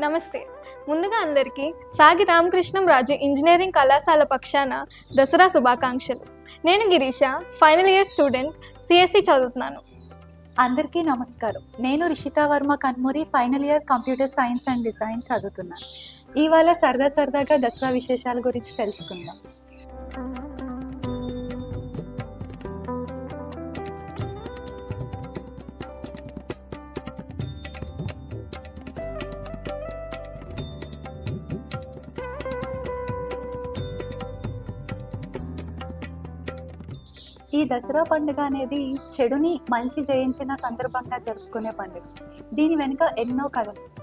నమస్తే. ముందుగా అందరికీ సాగి రామకృష్ణం రాజు ఇంజనీరింగ్ కళాశాల పక్షాన దసరా శుభాకాంక్షలు. నేను Girisha final year student CSC చదువుతున్నాను. అందరికీ నమస్కారం. నేను Rishitha Varma Kanmuri final year computer science and design చదువుతున్నాను. ఇవాళ సరదా సరదాగా దసరా విశేషాల గురించి తెలుసుకుందాం. ఈ దసరా పండుగ అనేది చెడుని మంచి జయించిన సందర్భంగా జరుపుకునే పండుగ. దీని వెనుక ఎన్నో కథలు.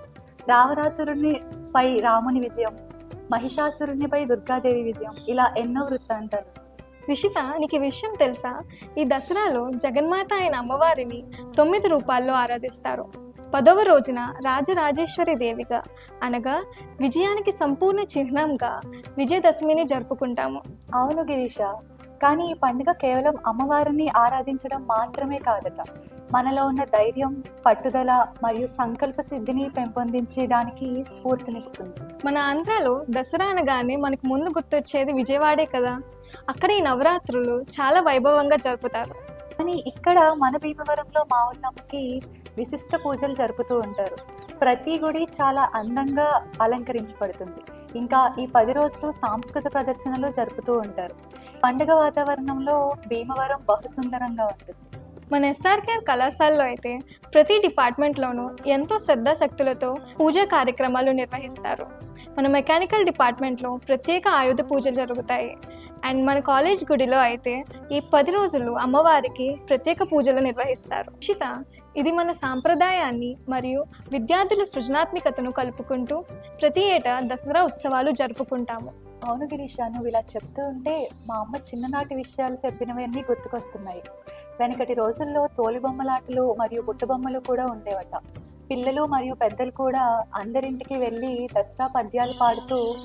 రావణాసురుని పై రాముని విజయం మహిషాసురునిపై దుర్గాదేవి విజయం ఇలా ఎన్నో వృత్తాంతాలు. రిషిత నీకు విషయం తెలుసా? ఈ దసరాలో జగన్మాత అయిన అమ్మవారిని తొమ్మిది రూపాల్లో ఆరాధిస్తారు. పదవ రోజున రాజరాజేశ్వరి దేవిగా అనగా విజయానికి సంపూర్ణ చిహ్నంగా విజయదశమిని జరుపుకుంటాము. అవును గిరీష కానీ ఈ పండుగ కేవలం అమ్మవారిని ఆరాధించడం మాత్రమే కాదట. మనలో ఉన్న ధైర్యం పట్టుదల మరియు సంకల్ప సిద్ధిని పెంపొందించడానికి స్ఫూర్తినిస్తుంది. మన ఆంధ్రాలో దసరా అనగానే మనకు ముందు గుర్తొచ్చేది విజయవాడే కదా. అక్కడ ఈ నవరాత్రులు చాలా వైభవంగా జరుపుతారు. కానీ ఇక్కడ మన భీమవరంలో మా ఊళ్ళమ్మకి విశిష్ట పూజలు జరుపుతూ ఉంటారు. ప్రతి గుడి చాలా అందంగా అలంకరించబడుతుంది. ఇంకా ఈ పది రోజులు సాంస్కృతిక ప్రదర్శనలు జరుపుతూ ఉంటారు. పండుగ వాతావరణంలో భీమవరం బహుసుందరంగా ఉంటుంది మన ఎస్ఆర్కేఆర్ కళాశాలలో అయితే ప్రతి డిపార్ట్మెంట్లోనూ ఎంతో శ్రద్ధాశక్తులతో పూజా కార్యక్రమాలు నిర్వహిస్తారు. మన మెకానికల్ డిపార్ట్మెంట్లో ప్రత్యేక ఆయుధ పూజలు జరుగుతాయి. అండ్ మన కాలేజ్ గుడిలో అయితే ఈ పది రోజులు అమ్మవారికి ప్రత్యేక పూజలు నిర్వహిస్తారు. ఉచిత ఇది మన సాంప్రదాయాన్ని మరియు విద్యార్థుల సృజనాత్మకతను కలుపుకుంటూ ప్రతి ఏటా దసరా ఉత్సవాలు జరుపుకుంటాము. అవును గిరీష నువ్వు ఇలా చెప్తూ ఉంటే మా అమ్మ చిన్ననాటి విషయాలు చెప్పినవన్నీ గుర్తుకొస్తున్నాయి. వెనకటి రోజుల్లో తోలుబొమ్మలాటలు మరియు బుట్టబొమ్మలు కూడా ఉండేవట. పిల్లలు మరియు పెద్దలు కూడా అందరింటికి వెళ్ళి దసరా పద్యాలు పాడుతూ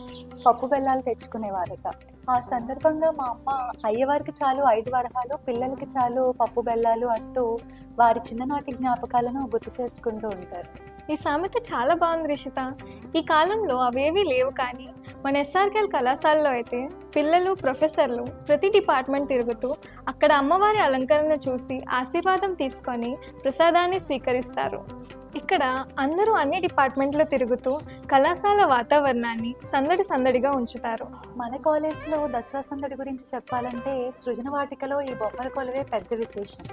పప్పు బెల్లాలు తెచ్చుకునేవారట. ఆ సందర్భంగా మా అమ్మ అయ్యవారికి చాలు ఐదు వరహాలు పిల్లలకి చాలు పప్పు బెల్లాలు అంటూ వారి చిన్ననాటి జ్ఞాపకాలను గుర్తు చేసుకుంటూ ఉంటారు. ఈ సామెత చాలా బాగుంది రిషిత. ఈ కాలంలో అవేవీ లేవు కానీ మన ఎస్ఆర్కెల్ కళాశాలలో అయితే పిల్లలు ప్రొఫెసర్లు ప్రతి డిపార్ట్మెంట్ తిరుగుతూ అక్కడ అమ్మవారి అలంకరణ చూసి ఆశీర్వాదం తీసుకొని ప్రసాదాన్ని స్వీకరిస్తారు. ఇక్కడ అందరూ అన్ని డిపార్ట్మెంట్లో తిరుగుతూ కళాశాల వాతావరణాన్ని సందడి సందడిగా ఉంచుతారు. మన కాలేజ్లో దసరా సందడి గురించి చెప్పాలంటే సృజన వాటికలో ఈ బొమ్మల కొలువే పెద్ద విశేషం.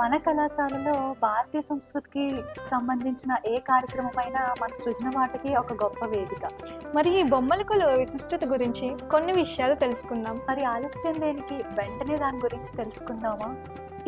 మన కళాశాలలో భారతీయ సంస్కృతికి సంబంధించిన ఏ కార్యక్రమమైనా మన సృజన వాటికి ఒక గొప్ప వేదిక. మరి ఈ బొమ్మల కొలువు విశిష్టత గురించి కొన్ని విషయాలు తెలుసుకుందాం. మరి ఆలస్యం దేనికి? వెంటనే దాని గురించి తెలుసుకుందామా?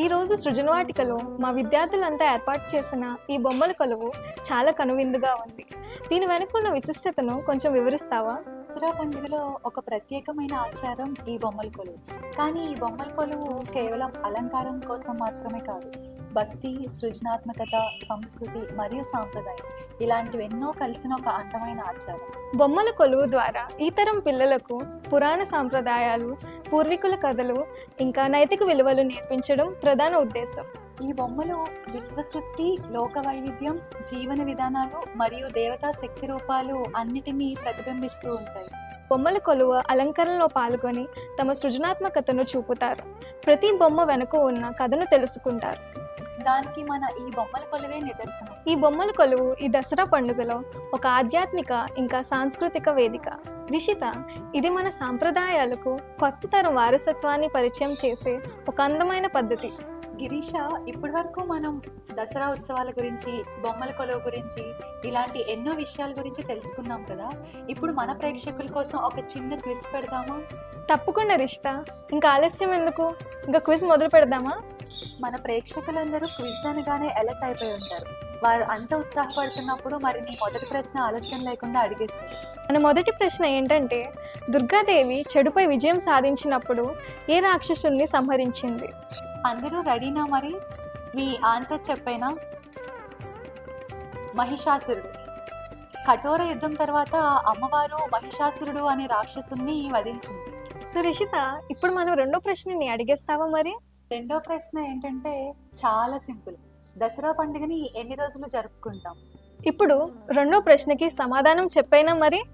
ఈ రోజు సృజనవాటికలో మా విద్యార్థులంతా ఏర్పాటు చేసిన ఈ బొమ్మల కొలువు చాలా కనువిందుగా ఉంది. దీని వెనుకున్న విశిష్టతను కొంచెం వివరిస్తావా? దసరా పండుగలో ఒక ప్రత్యేకమైన ఆచారం ఈ బొమ్మల కొలువు. కానీ ఈ బొమ్మల కొలువు కేవలం అలంకారం కోసం మాత్రమే కాదు భక్తి సృజనాత్మకత సంస్కృతి మరియు సాంప్రదాయం ఇలాంటివి ఎన్నో కలిసిన ఒక అందమైన ఆచారం. బొమ్మల కొలువు ద్వారా ఈ తరం పిల్లలకు పురాణ సాంప్రదాయాలు పూర్వీకుల కథలు ఇంకా నైతిక విలువలు నేర్పించడం ప్రధాన ఉద్దేశం. ఈ బొమ్మలు విశ్వ సృష్టి లోక వైవిధ్యం జీవన విధానాలు మరియు దేవతా శక్తి రూపాలు అన్నిటినీ ప్రతిబింబిస్తూ ఉంటాయి. బొమ్మల కొలువు అలంకరణలో పాల్గొని తమ సృజనాత్మకతను చూపుతారు. ప్రతి బొమ్మ వెనుక ఉన్న కథను తెలుసుకుంటారు. దానికి మన ఈ బొమ్మల కొలువే నిదర్శనం. ఈ బొమ్మల కొలువు ఈ దసరా పండుగలో ఒక ఆధ్యాత్మిక ఇంకా సాంస్కృతిక వేదిక. రిషిత ఇది మన సాంప్రదాయాలకు కొత్త తరం వారసత్వాన్ని పరిచయం చేసే ఒక అందమైన పద్ధతి. గిరీష ఇప్పటి వరకు మనం దసరా ఉత్సవాల గురించి బొమ్మల కొలువు గురించి ఇలాంటి ఎన్నో విషయాల గురించి తెలుసుకున్నాం కదా. ఇప్పుడు మన ప్రేక్షకుల కోసం ఒక చిన్న క్విజ్ పెడదామా? తప్పకుండా రిషిత. ఇంకా ఆలస్యం ఎందుకు? ఇంకా క్విజ్ మొదలు పెడదామా? మన ప్రేక్షకులందరూ క్విజ్ అనగానే అలర్ట్ అయిపోయి ఉంటారు. వారు అంత ఉత్సాహపడుతున్నప్పుడు మరి నీ మొదటి ప్రశ్న ఆలస్యం లేకుండా అడిగేస్తారు మన మొదటి ప్రశ్న ఏంటంటే దుర్గాదేవి చెడుపై విజయం సాధించినప్పుడు ఏ రాక్షసుని సంహరించింది? అందరూ రెడీనా మరి? మీ ఆన్సర్ చెప్పైనా? మహిషాసురుడు. కఠోర యుద్ధం తర్వాత అమ్మవారు మహిషాసురుడు అనే రాక్షసుని వధించింది. సో రిషిత ఇప్పుడు మనం రెండో ప్రశ్నని అడిగేస్తావా మరి? రెండో ప్రశ్న ఏంటంటే చాలా సింపుల్. దసరా పండుగని ఎన్ని రోజులు జరుపుకుంటాం? ఇప్పుడు రెండో ప్రశ్నకి సమాధానం చెప్పైనా మరి?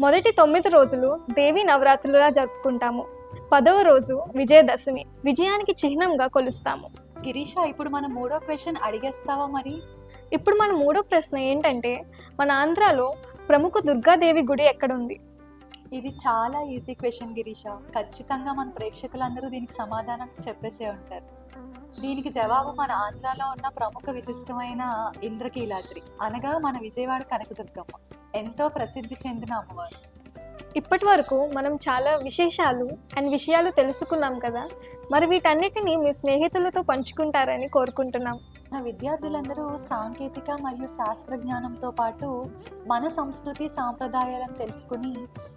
మొదటి తొమ్మిది రోజులు దేవి నవరాత్రులుగా జరుపుకుంటాము. పదవ రోజు విజయదశమి. విజయానికి చిహ్నంగా కొలుస్తాము. గిరీష ఇప్పుడు మనం మూడో క్వశ్చన్ అడిగేస్తావా మరి? ఇప్పుడు మన మూడో ప్రశ్న ఏంటంటే మన ఆంధ్రాలో ప్రముఖ దుర్గాదేవి గుడి ఎక్కడుంది? ఇది చాలా ఈజీ క్వశ్చన్ గిరీష. ఖచ్చితంగా మన ప్రేక్షకులందరూ దీనికి సమాధానం చెప్పేసే ఉంటారు. దీనికి జవాబు మన ఆంధ్రాలో ఉన్న ప్రముఖ విశిష్టమైన ఇంద్రకీలాద్రి. అనగా మన విజయవాడ కనకదుర్గమ్మ. ఎంతో ప్రసిద్ధి చెందిన అమ్మవారు. ఇప్పటి వరకు మనం చాలా విశేషాలు అండ్ విషయాలు తెలుసుకున్నాం కదా. మరి వీటన్నిటిని మీ స్నేహితులతో పంచుకుంటారని కోరుకుంటున్నాం. నా విద్యార్థులందరూ సాంకేతిక మరియు శాస్త్ర జ్ఞానంతో పాటు మన సంస్కృతి సాంప్రదాయాలను తెలుసుకుని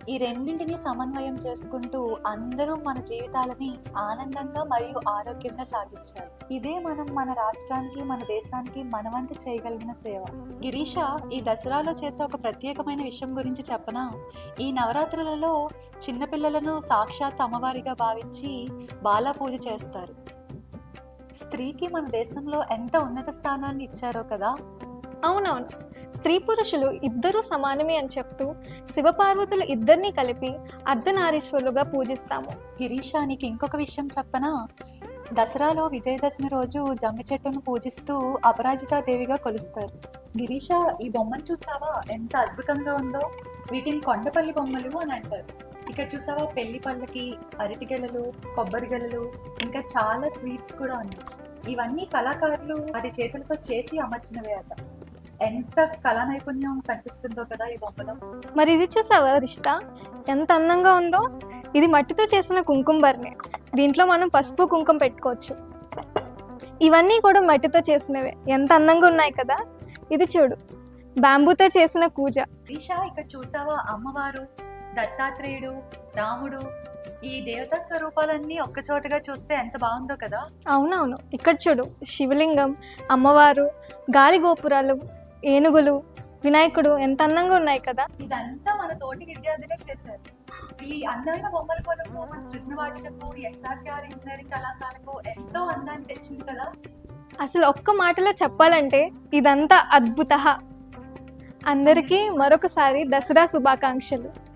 ఈ రెండింటిని సమన్వయం చేసుకుంటూ అందరూ మన జీవితాలని ఆనందంగా మరియు ఆరోగ్యంగా సాగించాలి. ఇదే మనం మన రాష్ట్రానికి మన దేశానికి మనవంతు చేయగలిగిన సేవ. గిరీష ఈ దసరాలో చేసే ఒక ప్రత్యేకమైన విషయం గురించి చెప్పనా? ఈ నవరాత్రులలో చిన్నపిల్లలను సాక్షాత్ అమ్మవారిగా భావించి బాలా పూజ చేస్తారు. స్త్రీకి మన దేశంలో ఎంత ఉన్నత స్థానాన్ని ఇచ్చారో కదా? అవునవును. స్త్రీ పురుషులు ఇద్దరూ సమానమే అని చెప్తూ శివపార్వతులు ఇద్దరిని కలిపి అర్ధనారీశ్వరులుగా పూజిస్తాము. గిరీషానికి ఇంకొక విషయం చెప్పనా? దసరాలో విజయదశమి రోజు జమ్మి చెట్టును పూజిస్తూ అపరాజితా దేవిగా కొలుస్తారు. గిరీష ఈ బొమ్మను చూసావా? ఎంత అద్భుతంగా ఉందో! వీటిని కొండపల్లి బొమ్మలు అని అంటారు. ఇక్కడ చూసావా? పెళ్ళి పళ్ళకి అరటి గెలలు కొబ్బరి గెలలు ఇంకా చాలా స్వీట్స్ కూడా ఉన్నాయి. ఇవన్నీ కళాకారులు వారి చేతులతో చేసి అమర్చినవే అట. ఎంత కళా నైపుణ్యం కనిపిస్తుందో కదా ఈ బొమ్మలో. మరి ఇది చూసావా రిష్తా ఎంత అందంగా ఉందో? ఇది మట్టితో చేసిన కుంకుమ బర్నే దీంట్లో మనం పసుపు కుంకుమ పెట్టుకోవచ్చు. ఇవన్నీ కూడా మట్టితో చేసినవే. ఎంత అందంగా ఉన్నాయి కదా? ఇది చూడు. బ్యాంబూతో చేసిన కూజ ఈషా ఇక్కడ చూసావా అమ్మవారు దత్తాత్రేయుడు రాముడు? ఈ దేవతా స్వరూపాలన్నీ ఒక్క చోటగా చూస్తే ఎంత బాగుందో కదా? అవునవును. ఇక్కడ చూడు. శివలింగం అమ్మవారు గాలి గోపురాలు ఏనుగులు వినాయకుడు ఎంత అందంగా ఉన్నాయి కదా. ఇదంతా మన తోటి విద్యార్థులే చేశారు. ఈ అందమైన బొమ్మల కొరకు మన సృజన వాటికకు ఎస్ఆర్కేఆర్ ఇంజనీరింగ్ కళాశాలకు ఎంతో అందాన్ని తెచ్చింది కదా. అసలు ఒక్క మాటలో చెప్పాలంటే ఇదంతా అద్భుత అందరికీ మరొకసారి దసరా శుభాకాంక్షలు.